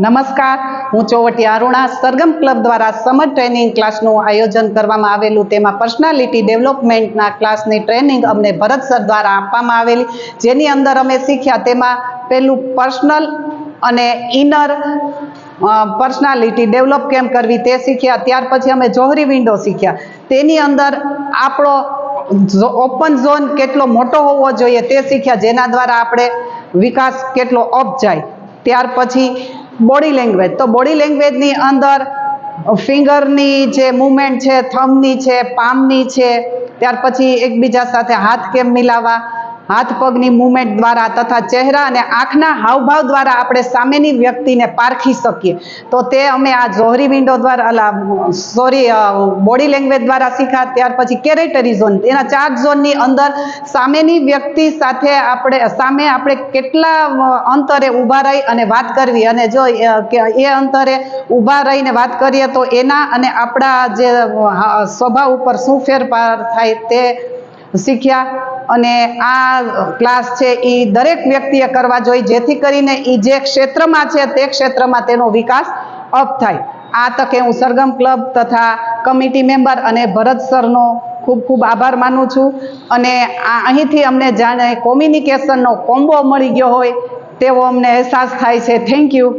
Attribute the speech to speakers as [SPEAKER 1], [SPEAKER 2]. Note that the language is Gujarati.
[SPEAKER 1] નમસ્કાર, હું ચોવટી અરુણા સરગમ ક્લબ દ્વારા સમર ટ્રેનિંગ ક્લાસનું આયોજન કરવામાં આવેલું તેમાં પર્સનાલિટી ડેવલપમેન્ટના ક્લાસની ટ્રેનિંગ અમને ભરત સર દ્વારા આપવામાં આવેલી, જેની અંદર અમે શીખ્યા તેમાં પહેલું પર્સનલ અને ઇનર પર્સનાલિટી ડેવલપ કેમ કરવી તે શીખ્યા, ત્યાર પછી અમે જોહરી વિન્ડો શીખ્યા. તેની અંદર આપણો ઓપન ઝોન કેટલો મોટો હોવો જોઈએ તે શીખ્યા, જેના દ્વારા આપણે વિકાસ કેટલો અપ જાય. ત્યાર પછી બોડી લેંગ્વેજ તો બોડી લેંગ્વેજની અંદર ફિંગરની જે મુવમેન્ટ છે થંબની છે પામની છે, ત્યાર પછી એકબીજા સાથે હાથ કેમ મિલાવવા હાથ પગની મુવમેન્ટ દ્વારા તથા ચહેરા અને આંખના હાવભાવ દ્વારા આપણે સામેની વ્યક્તિને પારખી શકીએ. તો તે અમે આ જોહરી વિન્ડો દ્વારા સોરી બોડી લેંગ્વેજ દ્વારા શીખા ત્યાર પછી કેરેટરી ઝોન એના ચાર ઝોનની અંદર સામેની વ્યક્તિ સાથે આપણે, સામે આપણે કેટલા અંતરે ઊભા રહી અને વાત કરવી. અને જો એ અંતરે ઊભા રહીને વાત કરીએ તો એના અને આપણા જે સ્વભાવ ઉપર શું ફેરફાર થાય તે શીખ્યા. અને આ ક્લાસ છે એ દરેક વ્યક્તિએ કરવા જોઈએ. જેથી કરીને એ જે ક્ષેત્રમાં છે તે ક્ષેત્રમાં તેનો વિકાસ અપ થાય. આ તકે હું સરગમ ક્લબ તથા કમિટી મેમ્બર અને ભરત સરનો ખૂબ ખૂબ આભાર માનું છું. અને આ અહીંથી અમને જાણે કોમ્યુનિકેશનનો કોમ્બો મળી ગયો હોય તેવો અમને અહેસાસ થાય છે. Thank you